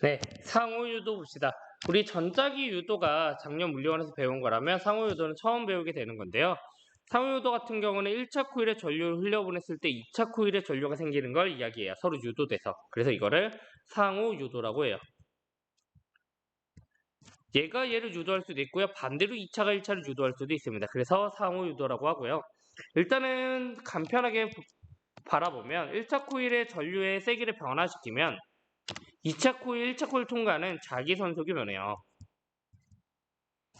네, 상호유도 봅시다. 우리 전자기 유도가 작년 물리원에서 배운 거라면 상호유도는 처음 배우게 되는 건데요. 상호유도 같은 경우는 1차 코일에 전류를 흘려보냈을 때 2차 코일에 전류가 생기는 걸 이야기해요. 서로 유도돼서. 그래서 이거를 상호유도라고 해요. 얘가 얘를 유도할 수도 있고요. 반대로 2차가 1차를 유도할 수도 있습니다. 그래서 상호유도라고 하고요. 일단은 간편하게 바라보면 1차 코일의 전류의 세기를 변화시키면 2차 코일, 1차 코일 통과는 자기 선속이 변해요.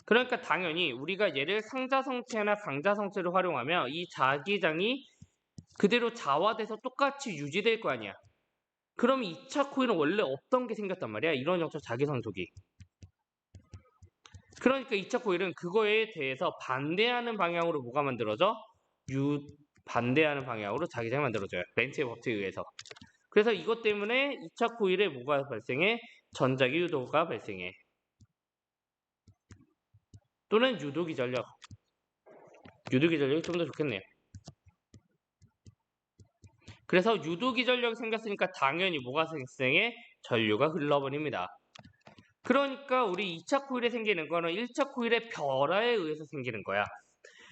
그러니까 당연히 우리가 얘를 상자성체나 강자성체를 활용하면 이 자기장이 그대로 자화돼서 똑같이 유지될 거 아니야. 그럼 2차 코일은 원래 없던 게 생겼단 말이야. 이런 형태 자기 선속이. 그러니까 2차 코일은 그거에 대해서 반대하는 방향으로 뭐가 만들어져? 유 반대하는 방향으로 자기장이 만들어져요. 렌츠의 법칙에 의해서. 그래서 이것 때문에 2차 코일에 뭐가 발생해? 전자기 유도가 발생해. 또는 유도기 전력. 유도기 전력이 좀 더 좋겠네요. 그래서 유도기 전력이 생겼으니까 당연히 뭐가 발생해? 전류가 흘러버립니다. 그러니까 우리 2차 코일에 생기는 거는 1차 코일의 변화에 의해서 생기는 거야.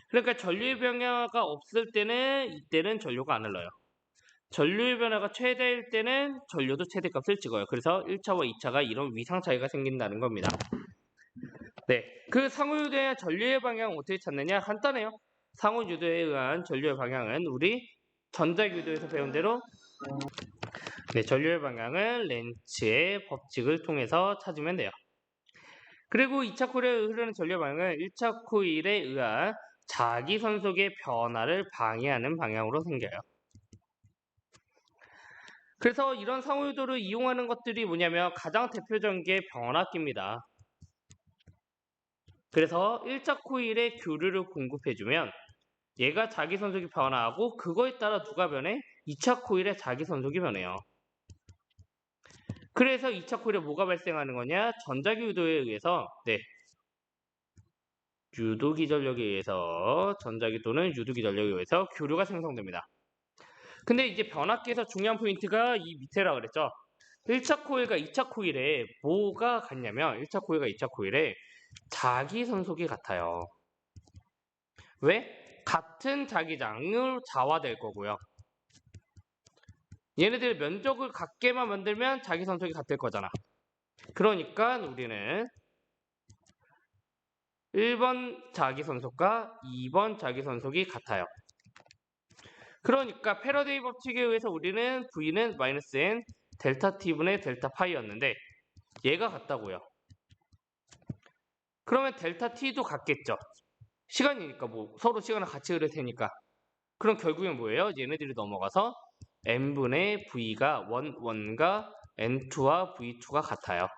그러니까 전류의 변화가 없을 때는 이때는 전류가 안 흘러요. 전류의 변화가 최대일 때는 전류도 최대값을 찍어요. 그래서 1차와 2차가 이런 위상 차이가 생긴다는 겁니다. 네, 그 상호유도의 전류의 방향 어떻게 찾느냐? 간단해요. 상호유도에 의한 전류의 방향은 우리 전자유도에서 배운 대로 네, 전류의 방향은 렌츠의 법칙을 통해서 찾으면 돼요. 그리고 2차 코일에 흐르는 전류의 방향은 1차 코일에 의한 자기 선속의 변화를 방해하는 방향으로 생겨요. 그래서 이런 상호유도를 이용하는 것들이 뭐냐면 가장 대표적인 게 변압기입니다. 그래서 1차 코일에 교류를 공급해주면 얘가 자기 선속이 변화하고 그거에 따라 누가 변해? 2차 코일에 자기 선속이 변해요. 그래서 2차 코일에 뭐가 발생하는 거냐? 전자기 유도에 의해서 네. 유도기 전력에 의해서 전자기 또는 유도기 전력에 의해서 교류가 생성됩니다. 근데 이제 변압기에서 중요한 포인트가 이 밑에라 그랬죠. 1차 코일과 2차 코일에 뭐가 같냐면 1차 코일과 2차 코일에 자기 선속이 같아요. 왜? 같은 자기장을 자화될 거고요. 얘네들 면적을 같게만 만들면 자기 선속이 같을 거잖아. 그러니까 우리는 1번 자기 선속과 2번 자기 선속이 같아요. 그러니까 패러데이 법칙에 의해서 우리는 V는 마이너스 N 델타 T분의 델타 파이였는데 얘가 같다고요. 그러면 델타 T도 같겠죠. 시간이니까 뭐 서로 시간을 같이 흐를 테니까. 그럼 결국엔 뭐예요? 얘네들이 넘어가서 n분의 v가 1, 1과 n2와 v2가 같아요.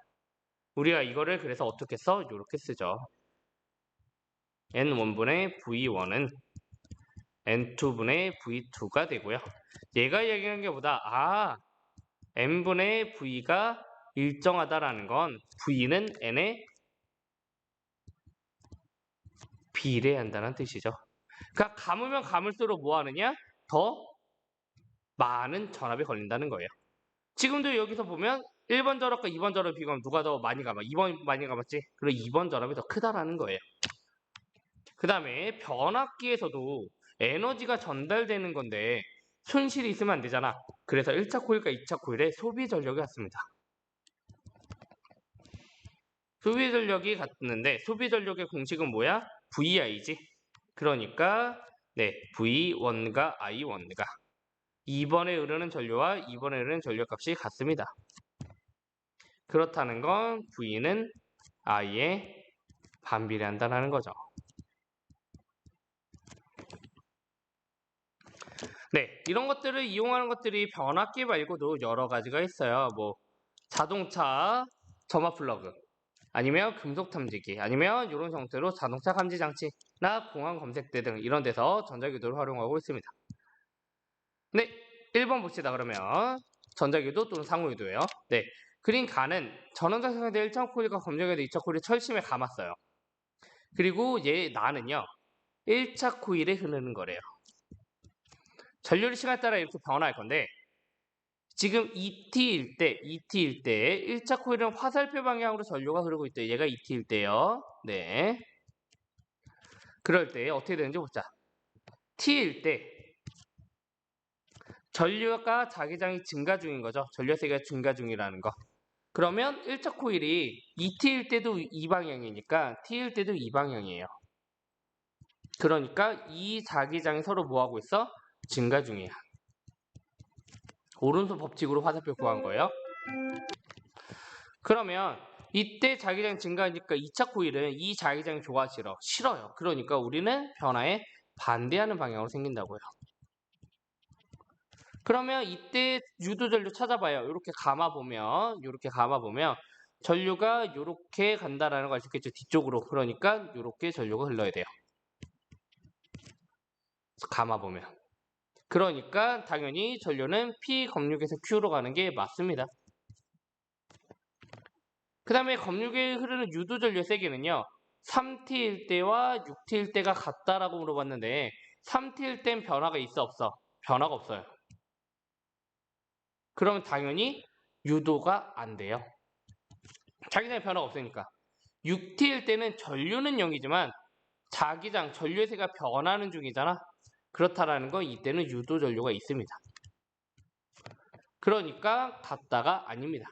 우리가 이거를 그래서 어떻게 써? 이렇게 쓰죠. n1분의 v1은 n2분의 v2가 되고요. 얘가 얘기하는 게 보다 아 n분의 v가 일정하다라는 건 v는 n에 비례 한다는 뜻이죠. 그러니까 감으면 감을수록 뭐 하느냐? 더 많은 전압이 걸린다는 거예요. 지금도 여기서 보면 1번 전압과 2번 전압 비교하면 누가 더 많이 감아? 2번 많이 감았지? 그리고 2번 전압이 더 크다라는 거예요. 그 다음에 변압기에서도 에너지가 전달되는 건데 손실이 있으면 안 되잖아. 그래서 1차 코일과 2차 코일의 소비 전력이 같습니다. 소비 전력이 같는데 소비 전력의 공식은 뭐야? VI지. 그러니까 네, V1과 I1가 2번에 흐르는 전류와 2번에 흐르는 전류 값이 같습니다. 그렇다는 건 V는 I에 반비례한다는 거죠. 네, 이런 것들을 이용하는 것들이 변압기 말고도 여러 가지가 있어요. 뭐 자동차 점화 플러그, 아니면 금속 탐지기, 아니면 이런 형태로 자동차 감지 장치나 공항 검색대 등 이런 데서 전자기도를 활용하고 있습니다. 네, 1번 봅시다. 그러면 전자기도 또는 상호유도예요. 네, 그린 가는 전원장 상대 1차 코일과 검정에도 2차 코일이 철심에 감았어요. 그리고 얘 나는요. 1차 코일에 흐르는 거래요. 전류의 시간에 따라 이렇게 변화할 건데 지금 ET일 때, ET일 때 1차 코일은 화살표 방향으로 전류가 흐르고 있대요. 얘가 ET일 때요. 네. 그럴 때 어떻게 되는지 보자. T일 때 전류가 자기장이 증가 중인 거죠. 전류 세기가 증가 중이라는 거. 그러면 1차 코일이 ET일 때도 이 방향이니까 T일 때도 이 방향이에요. 그러니까 이 자기장이 서로 뭐하고 있어? 증가 중이야. 오른손 법칙으로 화살표 구한 거예요. 그러면 이때 자기장 증가하니까 2차 코일은 이 자기장이 좋아 싫어? 싫어요. 그러니까 우리는 변화에 반대하는 방향으로 생긴다고요. 그러면 이때 유도 전류 찾아봐요. 이렇게 감아 보면 이렇게 감아 보면 전류가 이렇게 간다라는 걸 알 수 있겠죠. 뒤쪽으로. 그러니까 이렇게 전류가 흘러야 돼요. 감아 보면. 그러니까 당연히 전류는 P 검육에서 Q로 가는 게 맞습니다. 그 다음에 검육에 흐르는 유도 전류의 세기는요. 3T일 때와 6T일 때가 같다라고 물어봤는데 3T일 땐 변화가 있어 없어? 변화가 없어요. 그러면 당연히 유도가 안 돼요. 자기장에 변화가 없으니까. 6T일 때는 전류는 0이지만 자기장, 전류의 세가 변하는 중이잖아. 그렇다라는 건 이때는 유도 전류가 있습니다. 그러니까 같다가 아닙니다.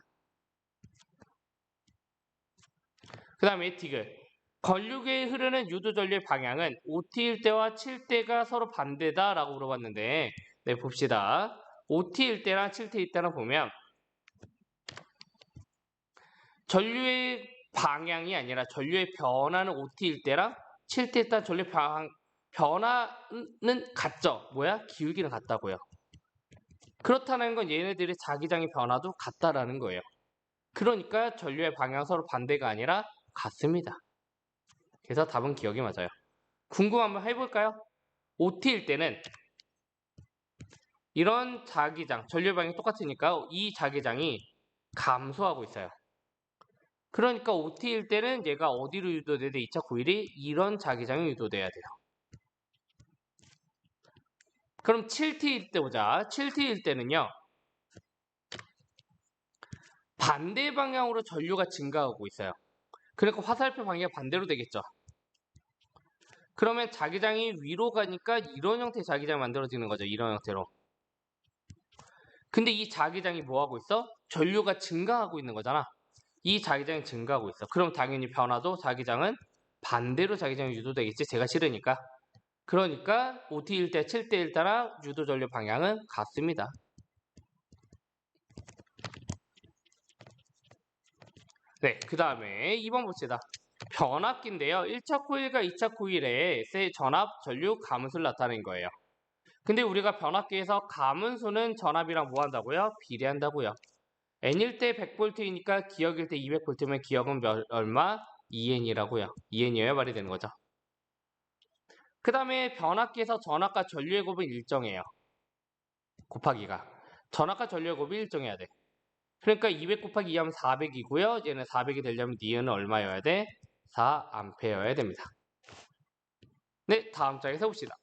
그 다음에 디귿. 권력에 흐르는 유도 전류의 방향은 5T일 때와 7때가 서로 반대다라고 물어봤는데 네 봅시다. 5T일 때랑 7T일 때랑 보면 전류의 방향이 아니라 전류의 변화는 5T일 때랑 7T일 때 전류 방, 변화는 같죠. 뭐야? 기울기는 같다고요. 그렇다는 건 얘네들의 자기장의 변화도 같다라는 거예요. 그러니까 전류의 방향 서로 반대가 아니라 같습니다. 그래서 답은 기억이 맞아요. 궁금 한번 해볼까요? OT일 때는 이런 자기장, 전류 방향이 똑같으니까 이 자기장이 감소하고 있어요. 그러니까 OT일 때는 얘가 어디로 유도돼야 돼? 2차 코일이 이런 자기장이 유도돼야 돼요. 그럼 7T일 때 보자. 7T일 때는요. 반대 방향으로 전류가 증가하고 있어요. 그러니까 화살표 방향이 반대로 되겠죠. 그러면 자기장이 위로 가니까 이런 형태의 자기장이 만들어지는 거죠. 이런 형태로. 근데 이 자기장이 뭐하고 있어? 전류가 증가하고 있는 거잖아. 이 자기장이 증가하고 있어. 그럼 당연히 변화도 자기장은 반대로 자기장이 유도되겠지. 제가 싫으니까. 그러니까 5T일 때 7대일 따라 유도 전류 방향은 같습니다. 네, 그 다음에 2번 봅시다. 변압기인데요. 1차 코일과 2차 코일의 세 전압, 전류, 가문수를 나타낸 거예요. 근데 우리가 변압기에서 가문수는 전압이랑 뭐 한다고요? 비례한다고요. N일 때 100V이니까 기억일 때 200V면 기억은 몇, 얼마? 2N이라고요. 2N이어야 말이 되는 거죠. 그 다음에 변압기에서 전압과 전류의 곱은 일정해요. 곱하기가. 전압과 전류의 곱이 일정해야 돼. 그러니까 200 곱하기 2 하면 400이고요. 얘는 400이 되려면 니은은 얼마여야 돼? 4암페어여야 됩니다. 네, 다음 장에서 봅시다.